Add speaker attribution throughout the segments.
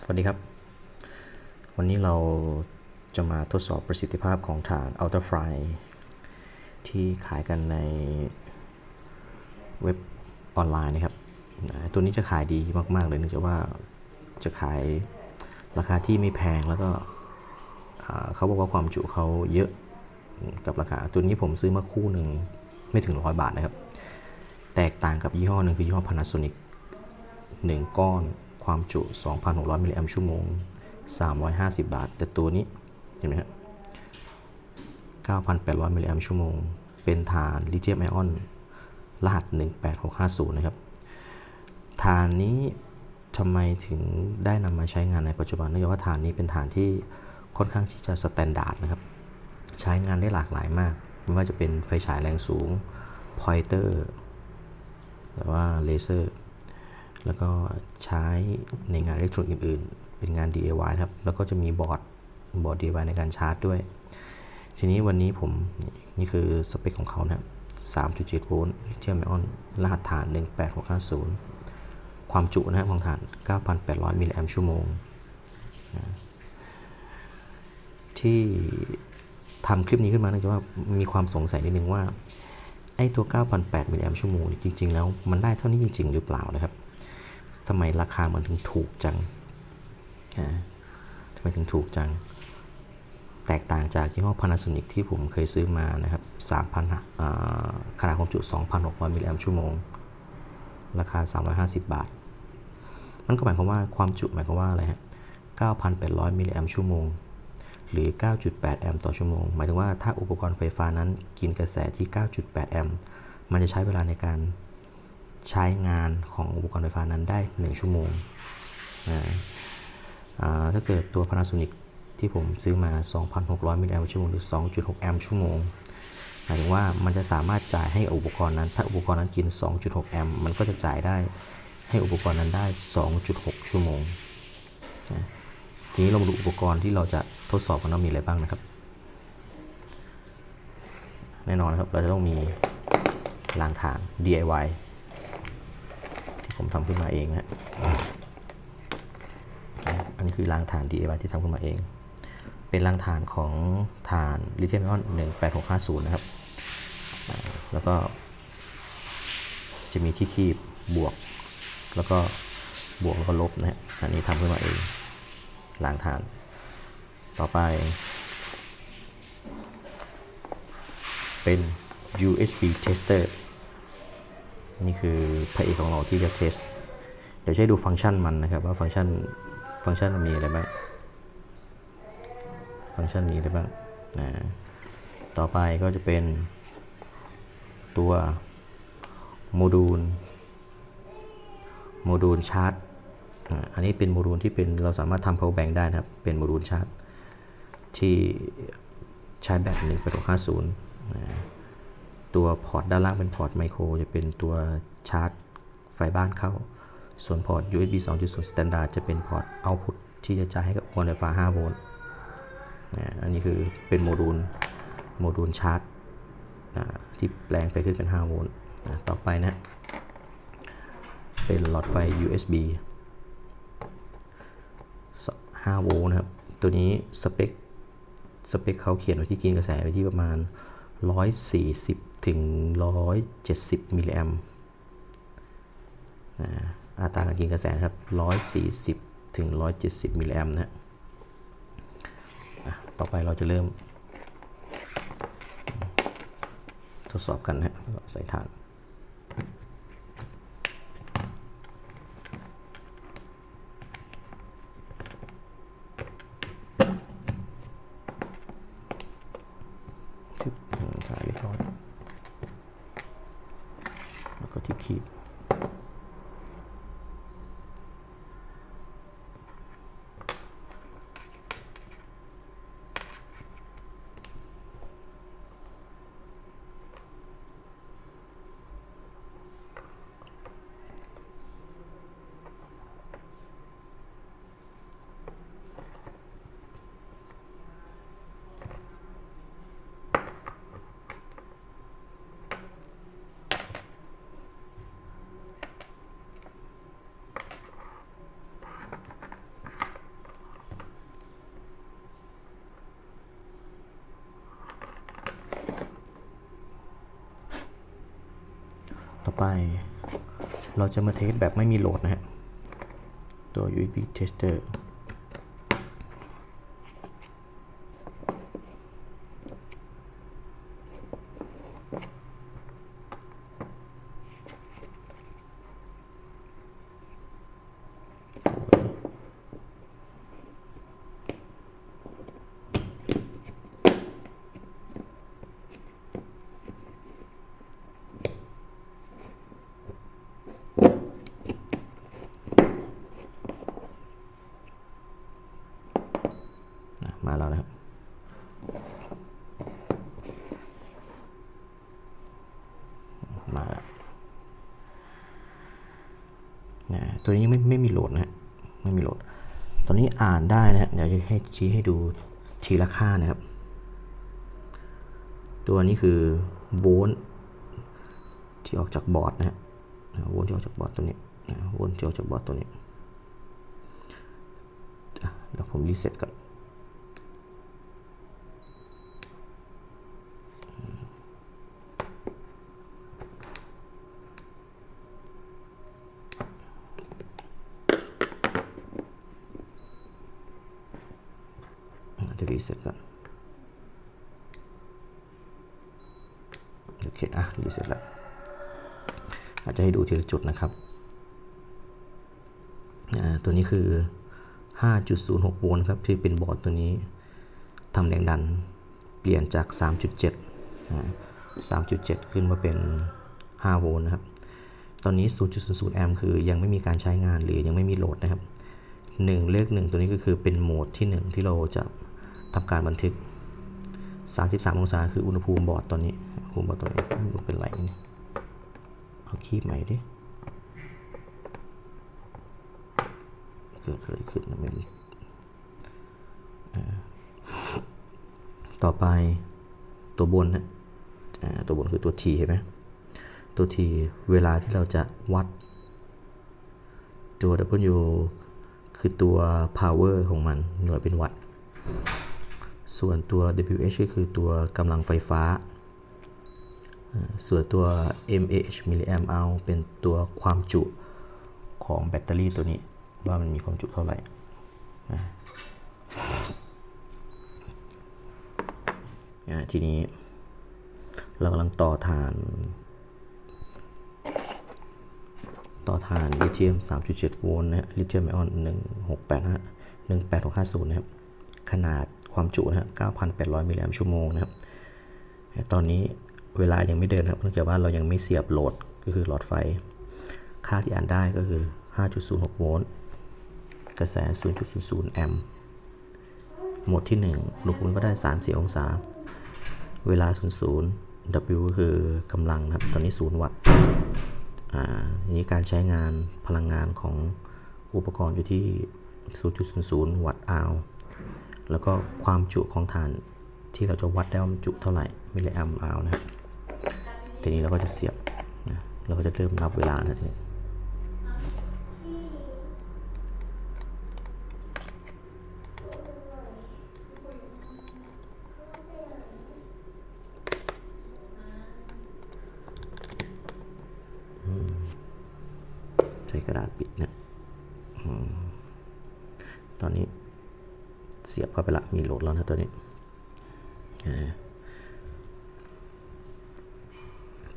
Speaker 1: สวัสดีครับ วันนี้เราจะมาทดสอบประสิทธิภาพของฐาน Ultra Fry ที่ขายกันในเว็บออนไลน์นะครับ ตัวนี้จะขายดีมากๆเลยเนื่องจากว่าจะขายราคาที่ไม่แพงแล้วก็เขาบอกว่าความจุเขาเยอะกับราคา ตัวนี้ผมซื้อมาคู่หนึ่งไม่ถึงร้อยบาทนะครับ แตกต่างกับยี่ห้อหนึ่งคือยี่ห้อ Panasonic 1 ก้อน ความจุ 2,600 มิลลิแอมป์ชั่วโมง 350 บาท แต่ตัวนี้ เห็นไหมครับ9,800 มิลลิแอมป์ชั่วโมง เป็นฐานลิเธียมไอออน รหัส 18650 นะครับ ฐานนี้ทำไมถึงได้นำมาใช้งานในปัจจุบันเนื่องจากว่าฐานนี้เป็นฐานที่ค่อนข้างที่จะสแตนดาร์ดนะครับ ใช้งานได้หลากหลายมาก ไม่ว่าจะเป็นไฟฉายแรงสูง พอยเตอร์หรือว่าเลเซอร์ แล้วก็ใช้ในงานอิเล็กทรอนิกส์อื่นๆ เป็นงาน DIY นะครับ แล้วก็จะมีบอร์ดบอร์ด DIY ในการชาร์จด้วย ทีนี้วันนี้ผมนี่คือสเปคของเขานะครับ3.7 โวลต์ลิเธียมไอออน รหัสฐาน 18650 ความจุนะครับของฐาน 9,800 มิลลิแอมป์ชั่วโมง ที่ทำคลิปนี้ขึ้นมาเนื่องจากว่ามีความสงสัยนิดนึงว่า ไอ้ตัว 9,800 มิลลิแอมป์ชั่วโมงนี่จริง ๆ แล้วมันได้เท่านี้จริง ๆ หรือเปล่านะครับ ทำไมราคามันถึงถูกจังทำไมถึงถูกจัง แตกต่างจากยี่ห้อ Panasonic ที่ผมเคยซื้อมานะครับ3,000ขนาดความจุ 2,600 มิลลิแอมป์ชั่วโมง ราคา 350 บาท มันก็หมายความว่าความจุหมายความว่าอะไรฮะ 9,800 มิลลิแอมป์ชั่วโมง หรือ 9.8 แอมป์ต่อชั่วโมง หมายถึงว่าถ้าอุปกรณ์ไฟฟ้านั้นกินกระแสที่ 9.8 แอมป์ มันจะใช้เวลาในการ ใช้งานของอุปกรณ์ไฟฟ้านั้นได้ 1 ชั่วโมงอ่าอ่าถ้าเกิดตัว Panasonic ที่ผมซื้อมา 2,600 มิลลิแอมป์ชั่วโมงหรือ 2.6 แอมป์ชั่วโมงหมายถึงว่ามันจะสามารถจ่ายให้อุปกรณ์นั้น ถ้าอุปกรณ์นั้นกิน 2.6 แอมป์มันก็จะจ่ายได้ให้อุปกรณ์นั้นได้ 2.6 ชั่วโมงนะทีนี้เรามาดูอุปกรณ์ที่เราจะทดสอบกันว่ามีอะไรบ้างนะครับ แน่นอนครับ เราจะต้องมีรางฐาน DIY ผมทำขึ้นมาเองนะอันนี้คือรางฐาน DIY ที่ทำขึ้นมาเอง เป็นรางฐานของฐานลิเธียมไอออน18650 นะครับ แล้วก็ จะมีที่คีบบวก แล้วก็บวกแล้วก็ลบนะฮะ อันนี้ทำขึ้นมาเองรางฐาน ต่อไป เป็น USB tester นี่คือพระเอกของเราที่จะเทสเดี๋ยวจะให้ดูฟังก์ชันมันนะครับว่าฟังก์ชันฟังก์ชันมันมีอะไรบ้างฟังก์ชันมีอะไรบ้างนะต่อไปก็จะเป็นตัวโมดูลโมดูลชาร์จอันนี้เป็นโมดูลที่เป็นเราสามารถทำ power bank ได้นะครับ เป็นโมดูลชาร์จที่ใช้แบต1.650นะ ตัวพอร์ตด้านล่างเป็นพอร์ตไมโครจะเป็นตัวชาร์จไฟบ้านเข้า ส่วนพอร์ต USB 2.0 standard จะเป็นพอร์ต output ที่จะจ่ายให้กับอุปกรณ์ไฟฟ้า 5 โวลต์อันนี้คือเป็นโมดูลโมดูลชาร์จที่แปลงไฟขึ้นเป็น 5 โวลต์ต่อไปนะ เป็นหลอดไฟ USB 5 โวลต์นะครับ ตัวนี้สเปค สเปคเขาเขียนไว้ที่กินกระแสไว้ที่ประมาณ 140 ถึง 170 มิลลิแอมนะอัตราการกินกระแสนะครับ 140 ถึง 170 มิลลิแอมนะฮะต่อไปเราจะเริ่ม ทดสอบกันนะฮะใส่ฐาน ทึบอืมถ่ายเรียบร้อย แต่อไป เราจะมาเทสแบบไม่มีโหลดนะฮะ ตัว USB tester นะมาแล้วนะครับ มาแล้วนะตัวนี้ยังไม่ไม่มีโหลดนะฮะไม่มีโหลด ตอนนี้อ่าน ได้นะฮะเดี๋ยวจะให้ชี้ให้ดูทีละค่านะครับ ตัวนี้คือโวลต์ที่ออกจากบอร์ดนะฮะโวลต์ที่ออกจากบอร์ดตัวนี้โวลต์ที่ออกจากบอร์ดตัวนี้เดี๋ยวผมรีเซ็ตก่อน เดี๋ยวรีเซ็ตก่อนโอเค อะ รีเซ็ตแล้ว อาจจะให้ดูทีละจุดนะครับ ตัวนี้คือ 5.06 โวลต์ครับ ที่เป็นบอร์ดตัวนี้ทำแรงดันเปลี่ยนจาก 3.7อ่า3.7 ขึ้นมาเป็น 5 โวลต์นะครับ ตอนนี้ 0.00 แอมป์คือยังไม่มีการใช้งานหรือยังไม่มีโหลดนะครับ 1 เลข 1 ตัวนี้ก็คือเป็นโหมดที่ 1 ที่เราจะ ทำการบันทึก 33 องศาคืออุณหภูมิบอร์ดตอนนี้อุณหภูมิบอร์ดตอนนี้มันเป็นไรนี่ยเอาคีบใหม่ดิเกิดอะไรขึ้นนะไม่รู้ต่อไปตัวบนนะตัวบนคือตัว T เห็นไหมตัว T เวลาที่เราจะวัด ตัว W คือตัว power ของมันหน่วยเป็นวัตต์ ส่วนตัว WH ก็คือตัวกำลังไฟฟ้า ส่วนตัว mAh มิลลิแอมเอาเป็นตัวความจุของแบตเตอรี่ตัวนี้ ว่ามันมีความจุเท่าไหร่ ทีนี้ เรากำลังต่อฐาน ต่อฐานลิเธียม 3.7 โวลต์นะฮะลิเธียมไอออน 1685 18650 นะครับ ขนาด ความจุนะฮะ9,800มิลลิแอมป์ชั่วโมงนะครับตอนนี้เวลายังไม่เดินนะครับเนื่องจากว่าเรายังไม่เสียบโหลดก็คือหลอดไฟ ค่าที่อ่านได้ก็คือ 5.06 โวลต์กระแส 0.00 แอมป์โหมดที่ 1อุณหภูมิก็ได้ 34 องศา เวลา 00 W ก็คือกำลังนะครับ ตอนนี้ 0 วัตต์อ่านี้การใช้งานพลังงานของอุปกรณ์อยู่ที่ 0.00 วัตต์อาว แล้วก็ความจุของฐานที่เราจะวัดได้ว่ามันจุเท่าไหร่มิลลิแอมป์อาวนะทีนี้เราก็จะเสียบนะเราก็จะเริ่มนับเวลานะทีนี้ใช้กระดาษปิดเนะอืมตอนนี้เสียบเข้าไปละ มีโหลดแล้วนะตัวนี้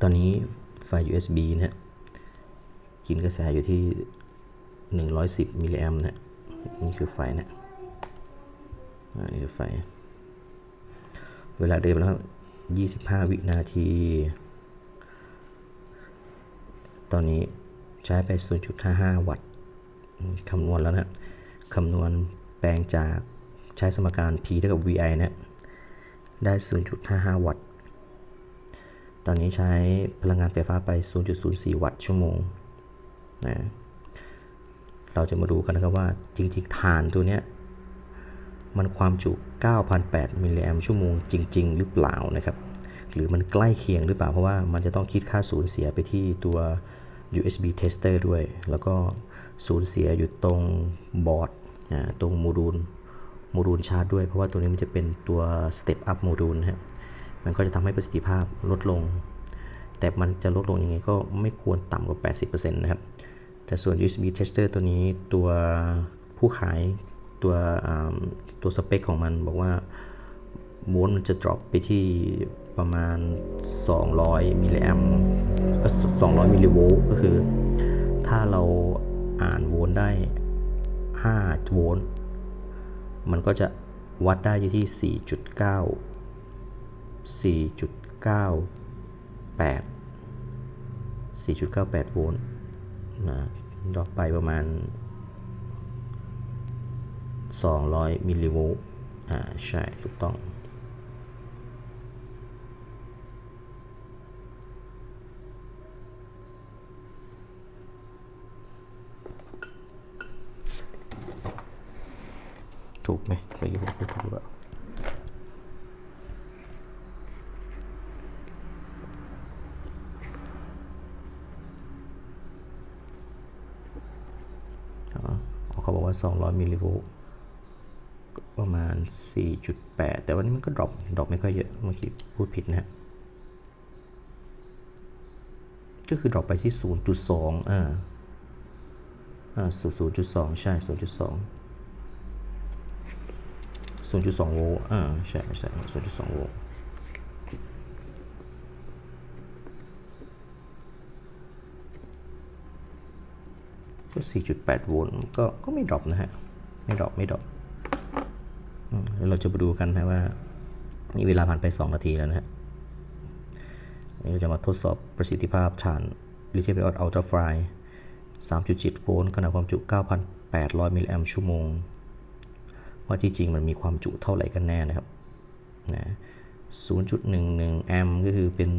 Speaker 1: ตอนนี้ไฟ USB เนะกินกระแสอยู่ที่ 110มิลลิแอมป์นะนี่คือไฟนะนี่คือไฟ เวลาเดินไปแล้ว 25 วินาที ตอนนี้ใช้ไป 0.55 วัตต์ คำนวณแล้วนะ คำนวณแปลงจาก ใช้สมการ P เท่ากับ VI นะได้ 0.55 วัตต์ ตอนนี้ใช้พลังงานไฟฟ้าไป 0.04 วัตต์ชั่วโมงนะเราจะมาดูกันนะครับว่าจริงๆฐานตัวเนี้ยมันความจุ 9,008 มิลลิแอมป์ชั่วโมงจริง ๆ หรือเปล่านะครับ หรือมันใกล้เคียงหรือเปล่า เพราะว่ามันจะต้องคิดค่าสูญเสียไปที่ตัว USB tester ด้วย แล้วก็สูญเสียอยู่ตรงบอร์ดตรงโมดูล โมดูลชาร์จด้วย เพราะว่าตัวนี้มันจะเป็นตัว step up โมดูลนะครับมันก็จะทำให้ประสิทธิภาพลดลง แต่มันจะลดลงยังไงก็ไม่ควรต่ำกว่า 80%นะครับ แต่ส่วน USB tester ตัวนี้ตัวผู้ขายตัวตัวสเปคของมันบอกว่าโวลต์มันจะ drop ไปที่ประมาณ 200มิลลิแอมเอ่อ200มิลลิโวลต์ก็คือ ถ้าเราอ่านโวลต์ได้5โวลต์ มันก็จะวัดได้อยู่ที่ 4.9 4.98 4.98 โวลต์นะดรอปไปประมาณ 200 มิลลิโวลต์อ่า ใช่ ถูกต้อง ถูกไหมเมื่อกี้ผมพูดถูกหรือเปล่าเขาบอกว่า 200 มิลลิโวลต์ประมาณ 4.8 แต่วันนี้มันก็ดรอปดรอปไม่ค่อยเยอะเมื่อกี้พูดผิดนะฮะก็คือดรอปไปที่ 0.2 อ่า อ่า 0.2 ใช่ 0.2 0.2 โวลต์อ่าใช่ใช่0.2 โวลต์ก็ 4.8 โวลต์ก็ก็ไม่ดรอปนะฮะ ไม่ดรอปไม่ดรอปอืมแล้วเราจะมาดูกันนะว่า นี่เวลาผ่านไป 2 นาทีแล้วนะฮะนนี้เราจะมาทดสอบประสิทธิภาพฐาน Lithium Ion Ultra Fry 3.7 โวลต์ขนาดความจุ 9,800 มิลลิแอมป์ชั่วโมง ว่าจริงๆมันมีความจุเท่าไหร่กันแน่นะครับนะ0.11 แอมป์ก็คือเป็น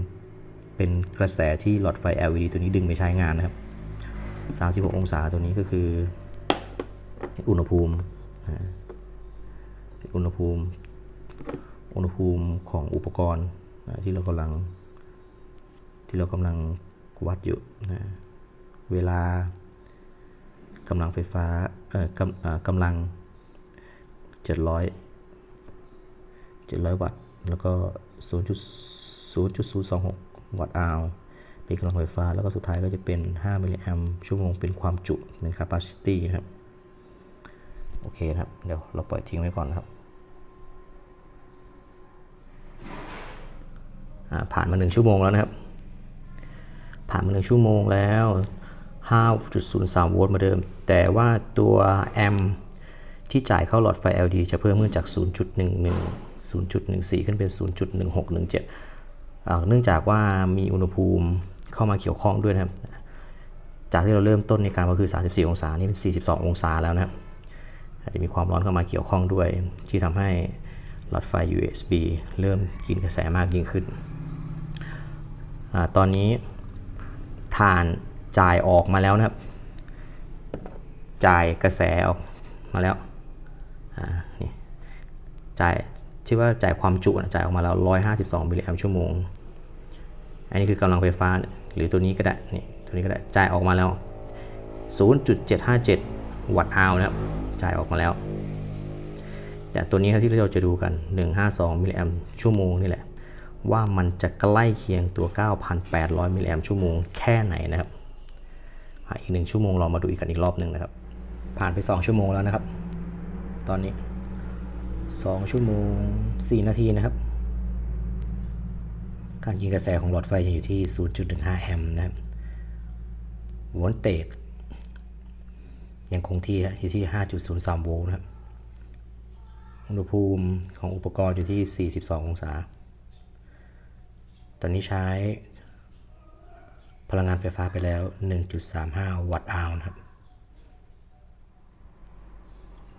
Speaker 1: เป็นกระแสที่หลอดไฟ LED ตัวนี้ดึงไปใช้งานนะครับ 36 องศาตัวนี้ก็คือ อุณหภูมิอุณหภูมิ อุณหภูมิของอุปกรณ์นะที่เรากำลัง ที่เรากำลังวัดอยู่นะเวลากำลังไฟฟ้าเอ่อกำเอ่อกำลัง 700 700 วัตต์ แล้วก็0.0.026 วัตต์อาวเป็นกำลังไฟฟ้า แล้วก็สุดท้ายก็จะเป็น 5 มิลลิแอมป์ชั่วโมงเป็นความจุเป็น capacity นะครับ โอเคนะครับ เดี๋ยวเราปล่อยทิ้งไว้ก่อนนะครับอ่าผ่านมา 1 ชั่วโมงแล้วนะครับ ผ่านมา 1 ชั่วโมงแล้ว 5.03 โวลต์มาเดิม แต่ว่าตัวแอมป์ ที่จ่ายเข้าหลอดไฟ LED จะเพิ่มขึ้นจาก 0.11 0.14 ขึ้นเป็น 0.1617อ่าเนื่องจากว่ามีอุณหภูมิเข้ามาเกี่ยวข้องด้วยนะครับ จากที่เราเริ่มต้นในการก็คือ 34 องศา นี่เป็น 42 องศาแล้วนะครับอาจจะมีความร้อนเข้ามาเกี่ยวข้องด้วย ที่ทำให้หลอดไฟ USB เริ่มกินกระแสมากยิ่งขึ้นอตอนนี้ฐานจ่ายออกมาแล้วนะครับ จ่ายกระแสออกมาแล้ว อ่านี่จ่ายที่ว่าจ่ายความจุนะจ่ายออกมาแล้ว 152มิลลิแอมป์ชั่วโมง อันนี้คือกำลังไฟฟ้าหรือตัวนี้ก็ได้นี่ตัวนี้ก็ได้จ่ายออกมาแล้ว 0.757 วัตต์อาวร์นะครับจ่ายออกมาแล้วแต่ตัวนี้ครับที่เราจะดูกัน 152มิลลิแอมป์ชั่วโมงนี่แหละ ว่ามันจะใกล้เคียงตัว 9,800มิลลิแอมป์ชั่วโมงแค่ไหนนะครับอีกหนึ่งชั่วโมงเรามาดูอีกกันอีกรอบหนึ่งนะครับ ผ่านไป 2 ชั่วโมงแล้วนะครับ ตอนนี้ 2 ชั่วโมง 4 นาทีนะครับ การยิงกระแสของหลอดไฟยังอยู่ที่ 0.15 แอมป์นะครับโวลเตจยังคงที่ฮะอยู่ที่ 5.03 โวลต์นะครับ อุณหภูมิของอุปกรณ์อยู่ที่ 42 องศา ตอนนี้ใช้พลังงานไฟฟ้าไปแล้ว 1.35 วัตต์อาวนะครับ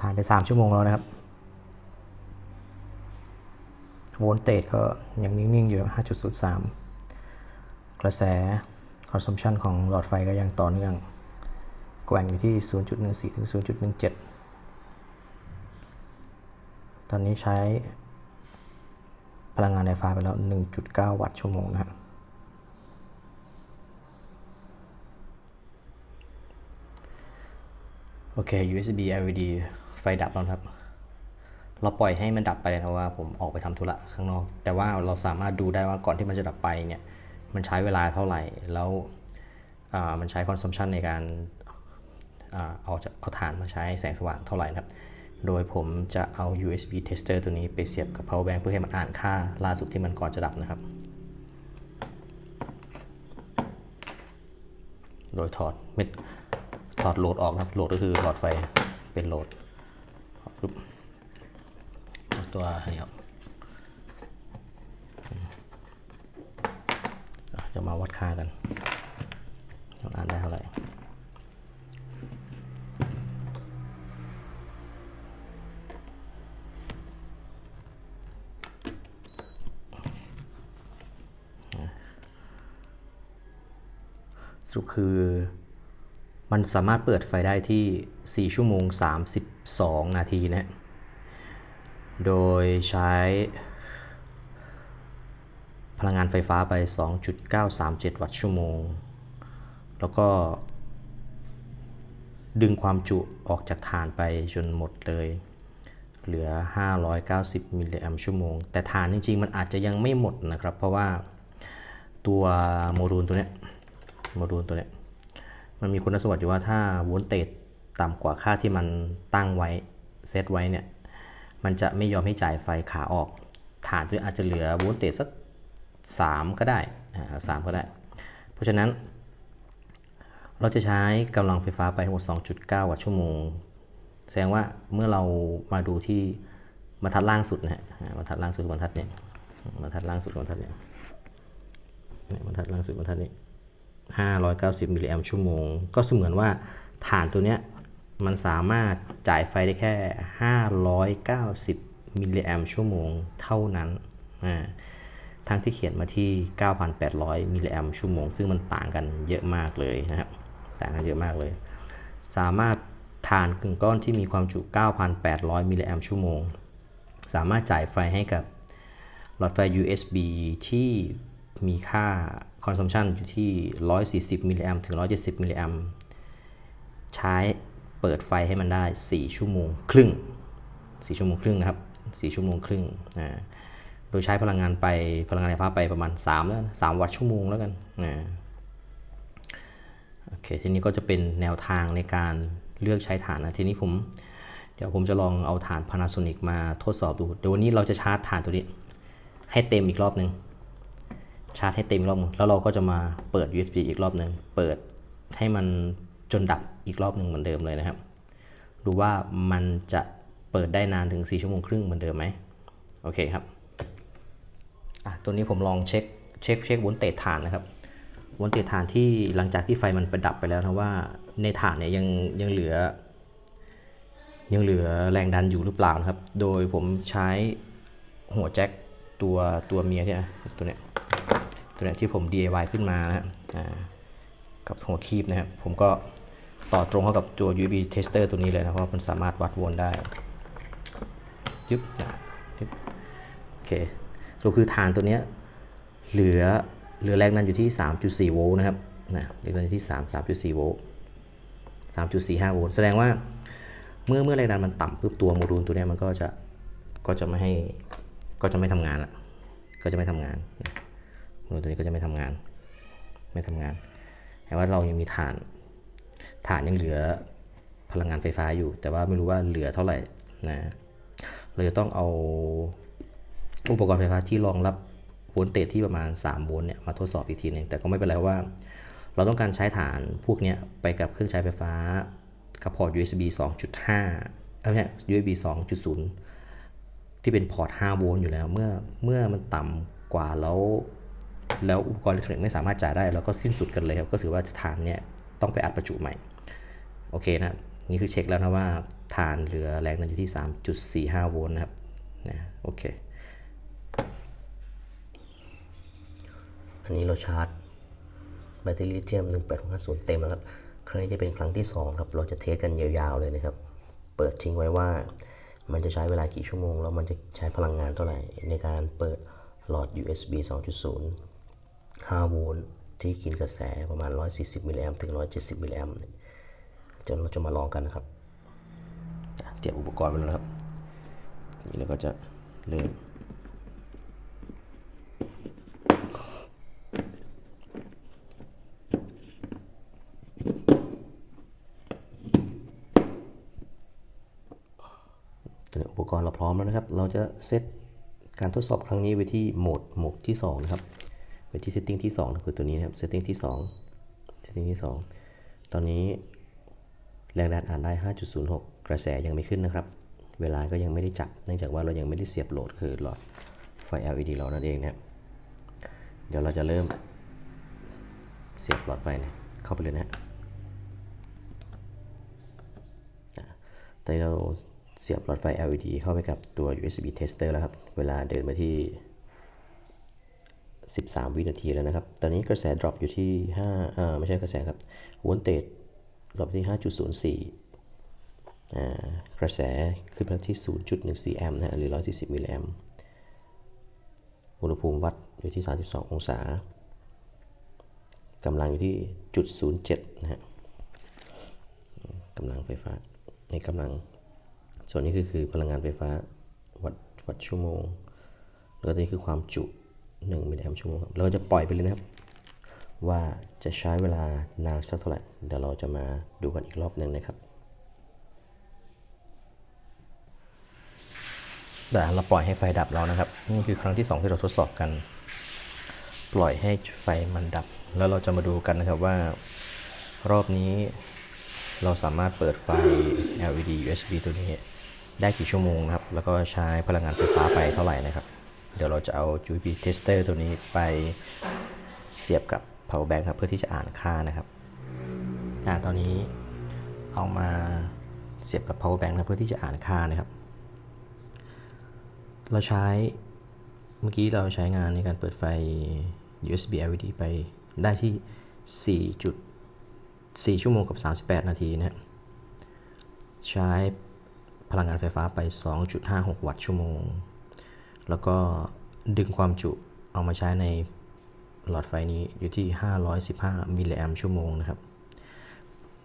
Speaker 1: ผ่านไป 3 ชั่วโมงแล้วนะครับ โวลเตจก็ยังนิ่ง ๆ อยู่ 5.03 กระแส consumption ของหลอดไฟก็ยังต่อเนื่อง แกว่งอยู่ที่ 0.14 ถึง 0.17 ตอนนี้ใช้พลังงานไฟฟ้าไปแล้ว 1.9 วัตต์ชั่วโมงนะครับโอเค USB LED ไฟดับแล้วครับ เราปล่อยให้มันดับไปเลยเพราะว่าผมออกไปทำธุระข้างนอก แต่ว่าเราสามารถดูได้ว่าก่อนที่มันจะดับไปเนี่ย มันใช้เวลาเท่าไหร่ แล้วมันใช้ consumption ในการเอาจะเอาถ่านมาใช้แสงสว่างเท่าไหร่นะครับ โดยผมจะเอา USB tester ตัวนี้ไปเสียบกับ power bank เพื่อให้มันอ่านค่าล่าสุดที่มันก่อนจะดับนะครับ โดยถอดเม็ดถอดโหลดออกนะครับ โหลดก็คือหลอดไฟเป็นโหลด ตัวนี้ออกอะจะมาวัดค่ากันว่าอ่านได้เท่าไหร่สรุปคือมันสามารถเปิดไฟได้ที่ 4 ชั่วโมง 32 นาทีนะโดยใช้พลังงานไฟฟ้าไป 2.937 วัตต์ชั่วโมง แล้วก็ดึงความจุออกจากฐานไปจนหมดเลย เหลือ 590 มิลลิแอมป์ชั่วโมง แต่ฐานจริงๆ มันอาจจะยังไม่หมดนะครับ เพราะว่าตัวโมดูลตัวเนี้ย โมดูลตัวเนี้ย มันมีคุณสมบัติอยู่ว่าถ้าโวลเตจ ต่ำกว่าค่าที่มันตั้งไว้เซตไว้เนี่ยมันจะไม่ยอมให้จ่ายไฟขาออก ฐานตัวอาจจะเหลือโวลเตจสัก 3 ก็ได้สามก็ได้ เพราะฉะนั้น เราจะใช้กำลังไฟฟ้าไปทั้งหมด 2.9 วัตต์ชั่วโมง แสดงว่าเมื่อเรามาดูที่บรรทัดล่างสุดนะฮะอ่าบรรทัดล่างสุดบรรทัดเนี่ยบรรทัดล่างสุดบรรทัดเนี่ยบรรทัดล่างสุดบรรทัดนี้ 590 มิลลิแอมป์ชั่วโมง ก็เสมือนว่าฐานตัวเนี้ย มันสามารถจ่ายไฟได้แค่ 590 มิลลิแอมป์ชั่วโมงเท่านั้นทั้งที่เขียนมาที่ 9,800 มิลลิแอมป์ชั่วโมง ซึ่งมันต่างกันเยอะมากเลยนะครับ ต่างกันเยอะมากเลย สามารถฐานกึ่งก้อนที่มีความจุ 9,800 มิลลิแอมป์ชั่วโมง สามารถจ่ายไฟให้กับหลอดไฟ USB ที่มีค่า consumption อยู่ที่ 140 มิลลิแอมป์ถึง 170 มิลลิแอมป์ใช้ เปิดไฟให้มันได้ 4 ชั่วโมงครึ่ง 4 ชั่วโมงครึ่งนะครับ 4 ชั่วโมงครึ่งอ่าโดยใช้พลังงานไปพลังงานไฟฟ้าไปประมาณ3แล้วนะ3วัตต์ชั่วโมงแล้วกันอ่าโอเคทีนี้ก็จะเป็นแนวทางในการเลือกใช้ฐานนะทีนี้ผมเดี๋ยวผมจะลองเอาฐาน Panasonic มาทดสอบดูเดี๋ยววันนี้เราจะชาร์จฐานตัวนี้ ให้เต็มอีกรอบหนึ่งชาร์จให้เต็มอีกรอบหนึงแล้วเราก็จะมาเปิด USB อีกรอบหนึ่งเปิดให้มันจนดับ อีกรอบหนึ่งเหมือนเดิมเลยนะครับ ดูว่ามันจะเปิดได้นานถึง 4 ชั่วโมงครึ่งเหมือนเดิมไหมโอเคครับอะตัวนี้ผมลองเช็คเช็คเช็ควนเตจฐานนะครับวนเตจฐานที่หลังจากที่ไฟมันประดับไปแล้วนะว่าในฐานเนี่ยยังยังเหลือ ยังเหลือแรงดันอยู่หรือเปล่านะครับ โดยผมใช้หัวแจ็คตัวตัวเมียเนี่ยตัวเนี้ยตัวเนี้ยที่ผม DIY ขึ้นมานะฮะกับหัวคีบนะครับผมก็ ต่อตรงเข้ากับตัว USB tester ตัวนี้เลยนะเพราะมันสามารถวัดวนได้ยึบนะยึบโอเคก็คือฐานตัวเนี้ยเหลือเหลือแรงดันอยู่ที่ 3.4 โวลต์นะครับนะแรงดันอยู่ที่ 3 3.4 โวลต์3.45 โวลต์แสดงว่าเมื่อเมื่อแรงดันมันต่ำปุ๊บตัวโมดูลตัวเนี้ยมันก็จะก็จะไม่ให้ก็จะไม่ทำงานละก็จะไม่ทำงานโมดูลตัวนี้ก็จะไม่ทำงาน ไม่ทำงานแต่ว่าเรายังมีฐาน ฐานยังเหลือพลังงานไฟฟ้าอยู่ แต่ว่าไม่รู้ว่าเหลือเท่าไหร่นะเราจะต้องเอาอุปกรณ์ไฟฟ้าที่รองรับโวลเตจที่ประมาณ 3 โวลต์เนี่ยมาทดสอบอีกทีหนึงแต่ก็ไม่เป็นไรว่า เราต้องการใช้ฐานพวกนี้ไปกับเครื่องใช้ไฟฟ้ากับพอร์ต USB 2.5เอ้ยไม่ใช่ USB 2.0 ที่เป็นพอร์ต 5 โวลต์อยู่แล้ว เมื่อเมื่อมันต่ำกว่าแล้ว แล้วอุปกรณ์อิเล็กทรอนิกส์ไม่สามารถจ่ายได้เราก็สิ้นสุดกันเลยครับ ก็ถือว่าฐานเนี่ยต้องไปอัดประจุใหม่ โอเคนะนี่คือเช็คแล้วนะว่าฐานเหลือแรงดันอยู่ที่ 3.45 โวลต์นะครับนะโอเค อันนี้เราชาร์จแบตเตอรี่ลิเธียม 18650 เต็มแล้วครับ ครั้งนี้จะเป็นครั้งที่ 2 ครับ เราจะเทสกันยาวๆเลยนะครับ เปิดทิ้งไว้ว่ามันจะใช้เวลากี่ชั่วโมง แล้วมันจะใช้พลังงานเท่าไหร่ ในการเปิดหลอด USB 2.0 5 โวลต์ที่กินกระแสประมาณ 140 มิลลิแอมถึง 170 มิลลิแอมป์ เเราจะมาลองกันนะครับเตรียมอุปกรณ์ไว้แล้วครับ นี่เราก็จะเริ่มอุปกรณ์เราพร้อมแล้วนะครับ เราจะเซตการทดสอบครั้งนี้ไปที่โหมดโหมดที่ 2 นะครับ ไปที่ setting ที่2นะคือตัวนี้นะครับ setting ที่2 setting ที่ 2 ตอนนี้ แรงดันอ่านได้ 5.06 กระแสยังไม่ขึ้นนะครับ เวลาก็ยังไม่ได้จับ เนื่องจากว่าเรายังไม่ได้เสียบโหลดคือหลอดไฟ LED เรานั่นเองนะครับ เดี๋ยวเราจะเริ่มเสียบหลอดไฟเนี่ยเข้าไปเลยนะฮะตอนนี้เราเสียบหลอดไฟ LED เข้าไปกับตัว USB tester แล้วครับ เวลาเดินมาที่ 13 วินาทีแล้วนะครับ ตอนนี้กระแส drop อยู่ที่5อ่าไม่ใช่กระแสครับโวลเตจ drop ที่ 5.04อ่กระแสขึ้นมาที่ 0.14 แอมป์นะฮะหรือ 140 มิลลิแอมป์อุณหภูมิวัดอยู่ที่ 32 องศากำลังอยู่ที่จุด07นะฮะกำลังไฟฟ้าในกำลัง ส่วนนี้คือคือพลังงานไฟฟ้าวัดวัดชั่วโมง แล้วก็นี่คือความจุ 1 มิลลิแอมป์ชั่วโมงครับเราจะปล่อยไปเลยนะครับ ว่าจะใช้เวลานานสักเท่าไหร่ เดี๋ยวเราจะมาดูกันอีกรอบหนึ่งนะครับแต่เราปล่อยให้ไฟดับแล้วนะครับ นี่คือครั้งที่ 2 ที่เราทดสอบกัน ปล่อยให้ไฟมันดับ แล้วเราจะมาดูกันนะครับว่ารอบนี้เราสามารถเปิดไฟ LED USB ตัวนี้ได้กี่ชั่วโมงนะครับ แล้วก็ใช้พลังงานไฟฟ้าไปเท่าไหร่นะครับ เดี๋ยวเราจะเอา USB tester ตัวนี้ไปเสียบกับ power bank ครับเพื่อที่จะอ่านค่านะครับอ่าตอนนี้เอามาเสียบกับ power bank นะเพื่อที่จะอ่านค่านะครับ เราใช้เมื่อกี้เราใช้งานในการเปิดไฟ USB LED ไปได้ที่4จุด4ชั่วโมงกับ 38 นาทีนะฮะใช้พลังงานไฟฟ้าไป 2.56 วัตต์ชั่วโมง แล้วก็ดึงความจุเอามาใช้ใน หลอดไฟนี้อยู่ที่ 515 มิลลิแอมป์ชั่วโมงนะครับ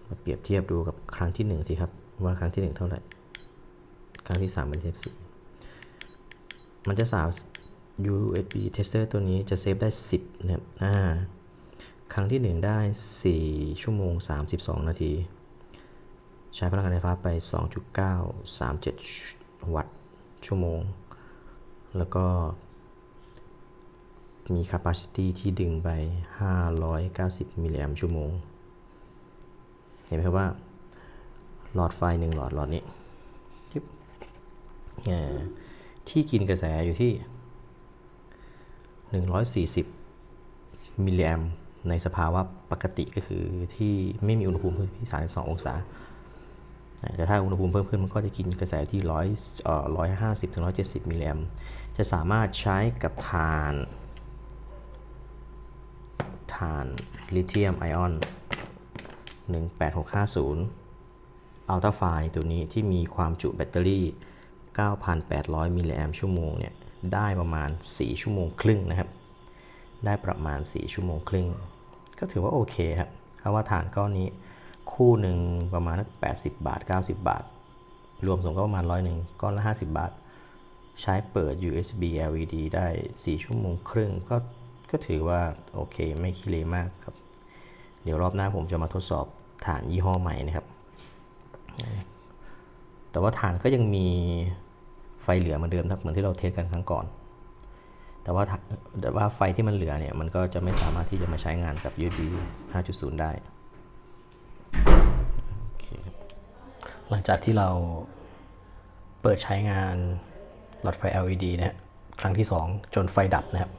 Speaker 1: มาเปรียบเทียบดูกับครั้งที่ 1 สิครับ ว่าครั้งที่ 1 เท่าไหร่ ครั้งที่ 3 เป็นเทปสิมันจะสาว USB tester ตัวนี้จะเซฟได้ 10 นะครับ อ่า ครั้งที่ 1 ได้ 4 ชั่วโมง 32 นาที ใช้พลังงานไฟฟ้าไป 2.937 วัตต์ชั่วโมง แล้วก็ มี capacity ที่ดึงไป 590 มิลลิแอมป์ชั่วโมง เห็นไหมครับว่า หลอดไฟหนึ่งหลอดหลอดนี้จิ๊บอ่าที่กินกระแสอยู่ที่ 140 มิลลิแอมป์ในสภาวะปกติก็คือที่ไม่มีอุณหภูมิเพิ่มที่ 32 องศา แต่ถ้าอุณหภูมิเพิ่มขึ้นมันก็จะกินกระแสที่100เอ่อ150ถึง170 มิลลิแอมป์จะสามารถใช้กับฐาน ฐานลิเธียมไอออน 18650 อัลตราไฟตัวนี้ที่มีความจุแบตเตอรี่ 9,800 มิลลิแอมชั่วโมงเนี่ย ได้ประมาณ 4 ชั่วโมงครึ่งนะครับ ได้ประมาณ 4 ชั่วโมงครึ่ง ก็ถือว่าโอเคครับเพราะว่าฐานก้อนนี้คู่หนึ่งประมาณ80 บาท 90 บาท รวมส่งก็ประมาณร้อยหนึ่งก้อนละ 50 บาท ใช้เปิด USB LED ได้ 4 ชั่วโมงครึ่งก็ ก็ถือว่าโอเคไม่ขี้เลมากครับ เดี๋ยวรอบหน้าผมจะมาทดสอบฐานยี่ห้อใหม่นะครับ แต่ว่าฐานก็ยังมีไฟเหลือเหมือนเดิมครับเหมือนที่เราเทสกันครั้งก่อน แต่ว่าแต่ว่าไฟที่มันเหลือเนี่ยมันก็จะไม่สามารถที่จะมาใช้งานกับ USB 5.0 ได้หลังจากที่เราเปิดใช้งานหลอดไฟ LED นะฮะครั้งที่ 2 จนไฟดับนะครับ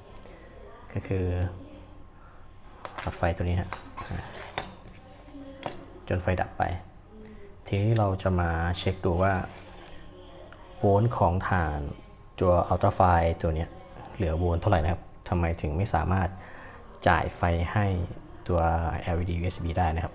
Speaker 1: ก็คือหลอดไฟตัวนี้ฮะจนไฟดับไป ทีนี้เราจะมาเช็คดูว่าโวลต์ของฐานตัวอัลตราไฟตัวนี้เหลือโวลต์เท่าไหร่นะครับทำไมถึงไม่สามารถจ่ายไฟให้ตัว LED USB ได้นะครับ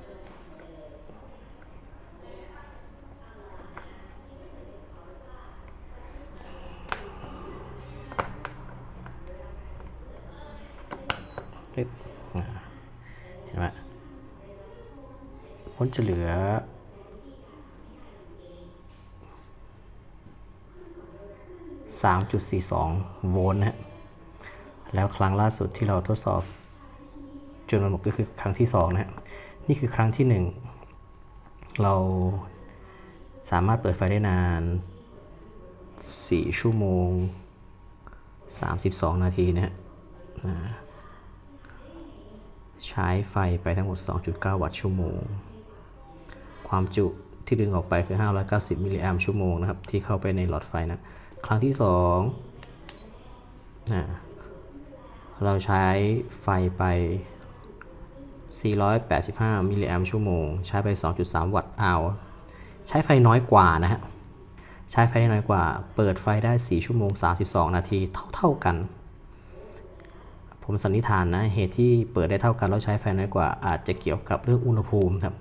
Speaker 1: ปึ๊บอ่าเห็นไหมโวลต์จะเหลือ 3.42 โวลต์นะฮะ แล้วครั้งล่าสุดที่เราทดสอบจนมันหมดก็คือครั้งที่ 2 นะฮะ นี่คือครั้งที่ 1 เราสามารถเปิดไฟได้นาน 4 ชั่วโมง 32 นาทีนะฮะอ่า ใช้ไฟไปทั้งหมด 2.9 วัตต์ชั่วโมง ความจุที่ดึงออกไปคือ 590 มิลลิแอมป์ชั่วโมงนะครับ ที่เข้าไปในหลอดไฟนะ ครั้งที่2นะเราใช้ไฟไป 485 มิลลิแอมป์ชั่วโมง ใช้ไป 2.3 วัตต์อาวใช้ไฟน้อยกว่านะฮะ ใช้ไฟได้น้อยกว่า เปิดไฟได้ 4 ชั่วโมง 32 นาที เท่า ๆกัน ผมสันนิษฐานนะเหตุที่เปิดได้เท่ากันแล้วใช้ไฟน้อยกว่า อาจจะเกี่ยวกับเรื่องอุณหภูมิครับ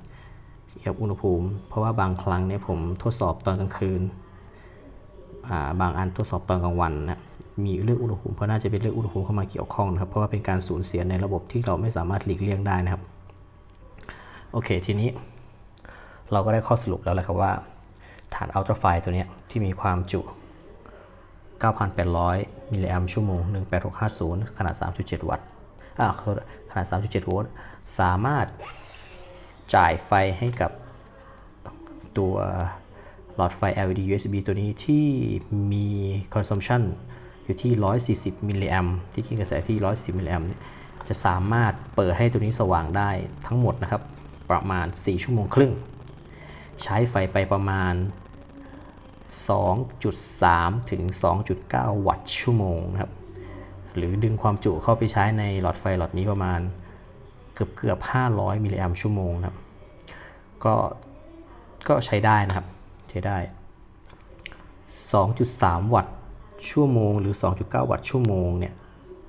Speaker 1: เกี่ยวกับอุณหภูมิ เพราะว่าบางครั้งเนี่ยผมทดสอบตอนกลางคืนาบางอันทดสอบตอนกลางวันนะมีเรื่องอุณหภูมิเพราะน่าจะเป็นเรื่องอุณหภูมิเข้ามาเกี่ยวข้องนะครับเพราะว่าเป็นการสูญเสียในระบบที่เราไม่สามารถหลีกเลี่ยงได้นะครับโอเคทีนี้ เราก็ได้ข้อสรุปแล้วแหละครับว่า ฐานอัลตราไฟตัวนี้ที่มีความจุ 9,800 มิลลิแอมป์ชั่วโมง 18650 ขนาด 3.7 วัตต์อ่าขนาด 3.7 โวลต์ สามารถจ่ายไฟให้กับตัวหลอดไฟ LED USB ตัวนี้ที่มี consumption อยู่ที่ 140 มิลลิแอมป์ที่กินกระแสที่ 140 มิลลิแอมป์จะสามารถเปิดให้ตัวนี้สว่างได้ทั้งหมดนะครับ ประมาณ 4 ชั่วโมงครึ่ง ใช้ไฟไปประมาณ 2.3 ถึง 2.9 วัตต์ชั่วโมงนะครับ หรือดึงความจุเข้าไปใช้ในหลอดไฟหลอดนี้ประมาณเกือบเกือบ 500 มิลลิแอมป์ชั่วโมงนะครับ ก็ก็ใช้ได้นะครับ ใช้ได้ 2.3 วัตต์ชั่วโมง หรือ 2.9 วัตต์ชั่วโมงเนี่ย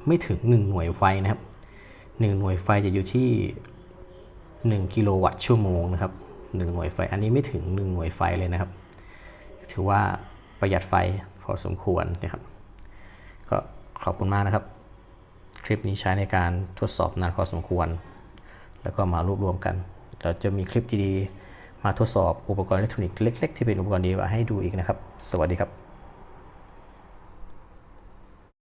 Speaker 1: ไม่ถึง 1 หน่วยไฟนะครับ 1 หน่วยไฟจะอยู่ที่ 1 กิโลวัตต์ชั่วโมงนะครับ 1 หน่วยไฟ อันนี้ไม่ถึง 1 หน่วยไฟเลยนะครับ ถือว่าประหยัดไฟพอสมควรนะครับ ก็ขอบคุณมากนะครับ คลิปนี้ใช้ในการทดสอบนานพอสมควร แล้วก็มารวบรวมกัน เราจะมีคลิปดีๆ มาทดสอบอุปกรณ์อิเล็กทรอนิกส์เล็ก ๆ ที่เป็นอุปกรณ์ดีมาให้ดูอีกนะครับ สวัสดีครับ